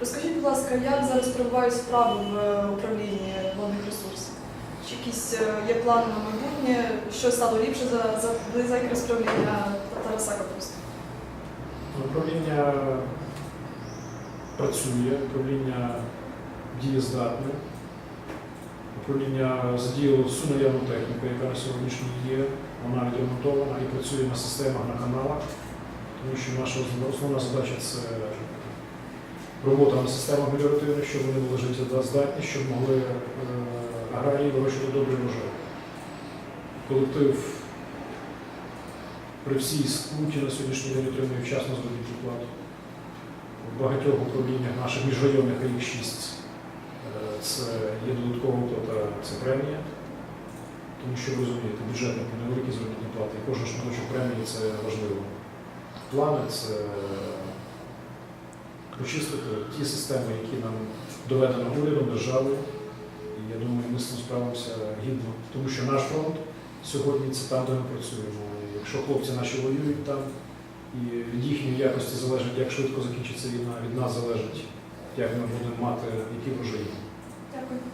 Розкажіть, будь ласка, як зараз перебувають справи в е, управлінні водних ресурсів? Чи якісь е, є плани на майбутнє? Що стало ліпше за, за, за якраз правління Тараса Капуста? Управління працює, управління дієздатне, управління задіяло всю наявну техніку, яка на сьогоднішній є. Вона відремонтована і працює на системах, на каналах, тому що наша основна задача це робота на системах меліоративних, щоб вони були життєздатні, щоб могли е, аграрії вирощувати добрий врожай. Колектив при всій скруті на сьогоднішній день отримує вчасно заробітну плату. В багатьох управліннях наших міжрайонних їх шість е, це є додаткова виплата, це премія. Тому що розумієте, бюджетники невеликі заробітні плати, і кожен шматочок премії це важливо. Плани це почистити ті системи, які нам доведено урядом, державою. І я думаю, ми з цим справимося гідно, тому що наш фронт сьогодні це там, де ми працюємо. І Якщо хлопці наші воюють там, і від їхньої якості залежить, як швидко закінчиться війна, від нас залежить, як ми будемо мати які врожаї. Дякую.